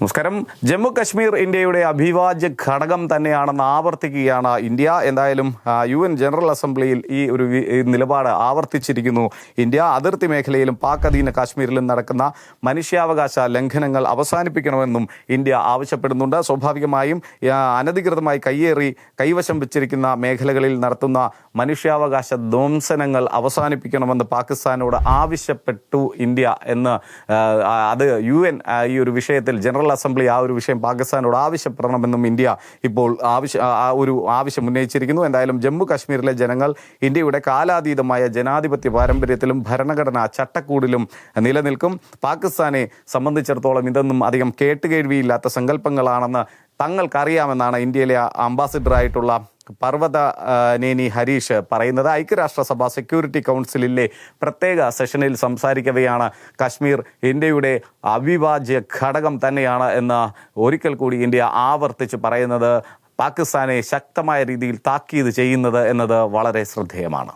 നമസ്കാരം. ജമ്മു കശ്മീർ ഇന്ത്യയുടെ അഭിവാജ്യ ഘടകം തന്നെയാണെന്ന് ആവർത്തിക്കുകയാണ് ഇന്ത്യ. എന്തായാലും യു എൻ ജനറൽ അസംബ്ലിയിൽ ഈ ഒരു നിലപാട് ആവർത്തിച്ചിരിക്കുന്നു. ഇന്ത്യ അതിർത്തി മേഖലയിലും പാക് അധീന കാശ്മീരിലും നടക്കുന്ന മനുഷ്യാവകാശ ലംഘനങ്ങൾ അവസാനിപ്പിക്കണമെന്നും ഇന്ത്യ ആവശ്യപ്പെടുന്നുണ്ട്. സ്വാഭാവികമായും അനധികൃതമായി കയ്യേറി കൈവശം വെച്ചിരിക്കുന്ന മേഖലകളിൽ നടത്തുന്ന മനുഷ്യാവകാശ ധ്വംസനങ്ങൾ അവസാനിപ്പിക്കണമെന്ന് പാകിസ്ഥാനോട് ആവശ്യപ്പെട്ടു ഇന്ത്യ എന്ന് അത് യു ഈ ഒരു വിഷയത്തിൽ ജനറൽ അസംബ്ലി ആ ഒരു വിഷയം പാകിസ്ഥാനോട് ആവശ്യപ്പെടണമെന്നും ഇന്ത്യ ഇപ്പോൾ ആ ഒരു ആവശ്യം ഉന്നയിച്ചിരിക്കുന്നു. എന്തായാലും ജമ്മു കാശ്മീരിലെ ജനങ്ങൾ ഇന്ത്യയുടെ കാലാതീതമായ ജനാധിപത്യ പാരമ്പര്യത്തിലും ഭരണഘടനാ ചട്ടക്കൂടിലും നിലനിൽക്കും. പാകിസ്ഥാനെ സംബന്ധിച്ചിടത്തോളം ഇതൊന്നും അധികം കേട്ടുകേഴ്വിയില്ലാത്ത സങ്കല്പങ്ങളാണെന്ന് തങ്ങൾക്കറിയാമെന്നാണ് ഇന്ത്യയിലെ അംബാസിഡറായിട്ടുള്ള പർവത നേനി ഹരീഷ് പറയുന്നത് ഐക്യരാഷ്ട്രസഭ സെക്യൂരിറ്റി കൗൺസിലിലെ പ്രത്യേക സെഷനിൽ സംസാരിക്കവെയാണ് കശ്മീർ ഇന്ത്യയുടെ അവിഭാജ്യ ഘടകം തന്നെയാണ് എന്ന് ഒരിക്കൽ കൂടി ഇന്ത്യ ആവർത്തിച്ച് പറയുന്നത്. പാകിസ്ഥാനെ ശക്തമായ രീതിയിൽ താക്കീത് ചെയ്യുന്നത് എന്നത് വളരെ ശ്രദ്ധേയമാണ്.